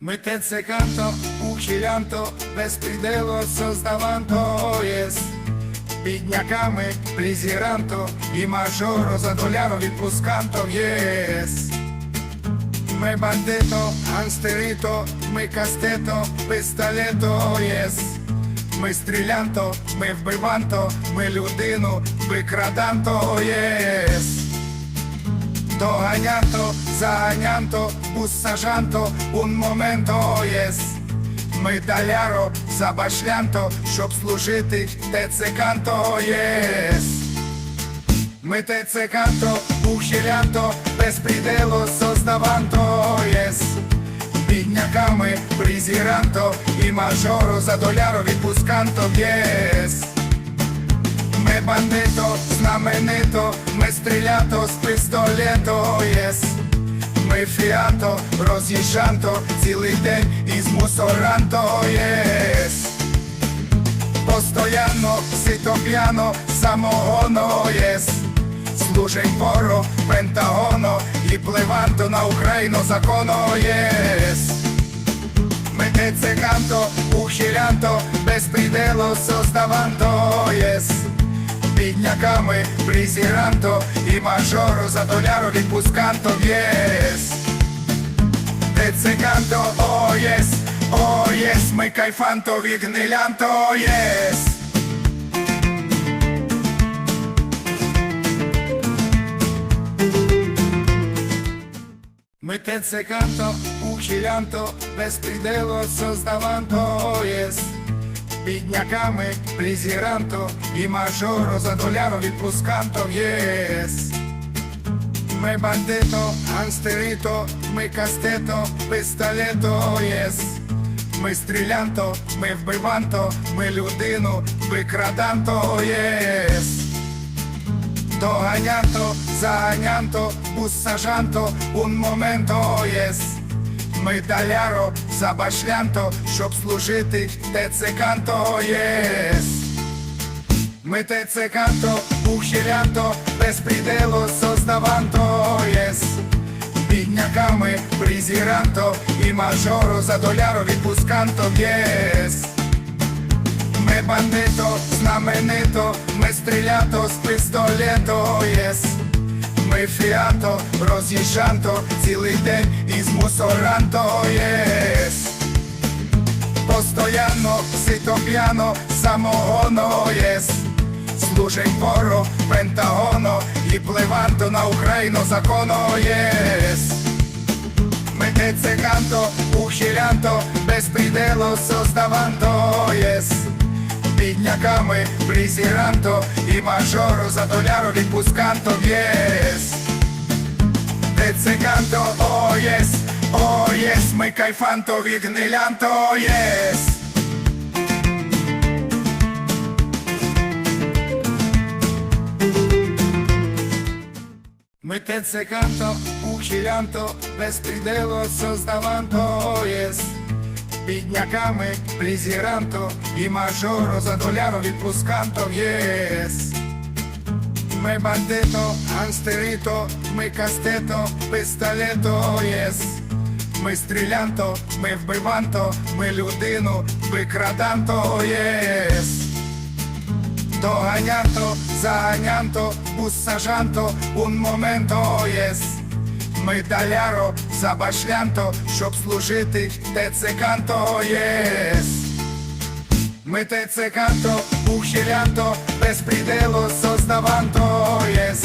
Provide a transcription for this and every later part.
Ми тецеканто, ухилянто, безпредело создаванто єс. Бідняками плізіранто і мажоро за доляром відпусканто єс. Ми бандито, ганстерито, ми кастето, пистолето єс. Ми стрілянто, ми вбиванто, ми людину, викраданто єс. Доганянто, заганянто, усажанто, un momento єс. Ми даляро, забашлянто, щоб служити тецеканто єс. Ми тецеканто, ухилянто, безпредело создаванто єс. Бідняками призіранто і мажоро за доляро відпусканто єс. Бандито, знаменито, ми стрілято з пістолето, єс. Ми фіато, роз'їжджанто, цілий день із мусоранто, єс. Постоянно, сито п'яно, самогоно, єс. Служень поро, пентагоно, і пливанто на Україну законо, єс. Ми тецеганто, ухилянто, безпредело создаванто, єс. Бідняками призіранто і мажоро за доляро відпусканто, єс. Тецеганто, о, єс, о, єс, ми кайфанто, відгнилянто, єс. Ми тецеганто, ухилянто, безпредело создаванто, єс. Бідняками плізіранто і мажоро за доляром відпусканто, єс. Ми бандито, ганстерито, ми кастето, пистолето, єс. Ми стрілянто, ми вбиванто, ми людину, викраданто, єс. Доганянто, заганянто, усажанто, un momento єс. Ми даляро, забашлянто, щоб служити тецеканто єс. Ми тецеканто, ухилянто, безпредело создаванто єс. Бідняками призіранто і мажоро за доляро відпусканто єс. Ми бандито, знаменито, ми стрілято з пістолето, єс. Ми фіато, роз'їжджанто, цілий день із мусоранто, єс. Постоянно, сито п'яно, самогоно, єс. Служень поро, пентагоно, і пливанто на Україну законо, єс. Ми тецеганто, ухилянто, безпредело создаванто, єс. Бідняками призіранто і мажоро за доляро відпусканто, єс. Тецеганто, о, єс, о, єс, ми кайфанто, відгнилянто, єс. Ми тецеганто, ухилянто, безпредело создаванто, єс. Бідняками плізіранто і мажоро за доляро відпусканто, єс. Ми бандито, ганстерито, ми кастето, пистолето, єс. Ми стрілянто, ми вбиванто, ми людину, викраданто, єс. Доганянто, заганянто, усажанто, un momento єс. Ми даляро, забашлянто, щоб служити тецеканто єс. Ми тецеканто, ухилянто, безпредело создаванто єс.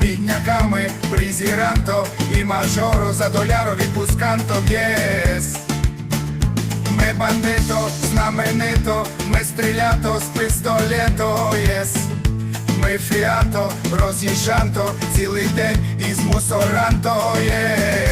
Бідняками призіранто і мажоро за доляро відпусканто єс. Ми бандито, знаменито, ми стрілято з пістолето, єс. Ми фіато, роз'їжджанто, цілий день із мусоранто, єс.